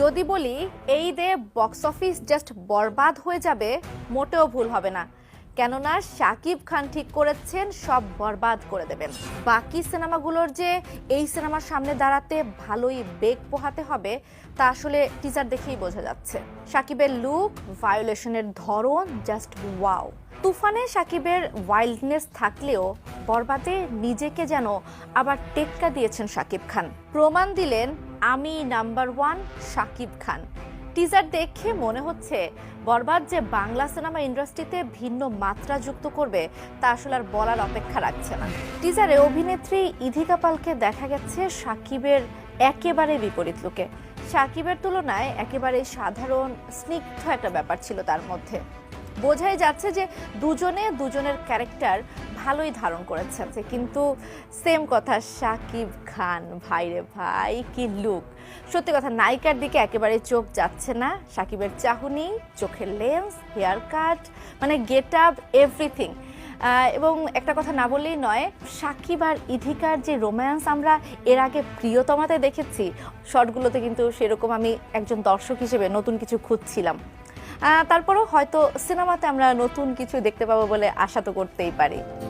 যদি বলি, এই দে বক্স অফিস জাস্ট বরবাদ হয়ে যাবে, মোটেও ভুল হবে না। কেননা শাকিব খান ঠিক করেছেন, সব বরবাদ করে দেবেন। বাকি সিনেমাগুলোর যে এই সিনেমার সামনে দাঁড়াতে ভালোই বেগ পোহাতে হবে, তা আসলে টিজার দেখেই বোঝা যাচ্ছে। শাকিবের লুক ভায়োলেশনের ধরন জাস্ট ওয়াও তুফানে শাকিবের ওয়াইল্ডনেস থাকলেও বরবাদে নিজেকে যেন আবার টেক্কা দিয়েছেন শাকিব খান। প্রমাণ দিলেন আমি number one Shakib Khan. Teaser দেখে মনে হচ্ছে বরবাদ যে বাংলা সিনেমা ইন্ডাস্ট্রিতে ভিন্ন মাত্রা যুক্ত করবে, তা আসলে আর বলার অপেক্ষা রাখছে না। টিজারে অভিনেত্রী ইধিকা পালকে দেখা গেছে সাকিবের একেবারে বিপরীত লোকে। সাকিবের তুলনায় একেবারে সাধারণ, স্নিগ্ধ একটা ব্যাপার ছিল তার মধ্যে। বোঝাই যাচ্ছে যে দুজনে দুজনের ক্যারেক্টার ভালোই ধারণ করেছেন কিন্তু সেম কথা, সাকিব খান ভাইরে ভাই, কি লুক সত্যি কথা, নায়িকার দিকে একেবারে চোখ যাচ্ছে না। সাকিবের চাহনি, চোখের লেন্স হেয়ার কাট মানে গেট আপ এভরিথিং এবং একটা কথা না বললেই নয়, সাকিব আর ইধিকার যে রোম্যান্স আমরা এর আগে প্রিয়তমাতে দেখেছি শর্টগুলোতে কিন্তু সেরকম আমি একজন দর্শক হিসেবে নতুন কিছু খুঁজছিলাম। তারপরেও হয়তো সিনেমাতে আমরা নতুন কিছু দেখতে পাবো বলে আশা তো করতেই পারি।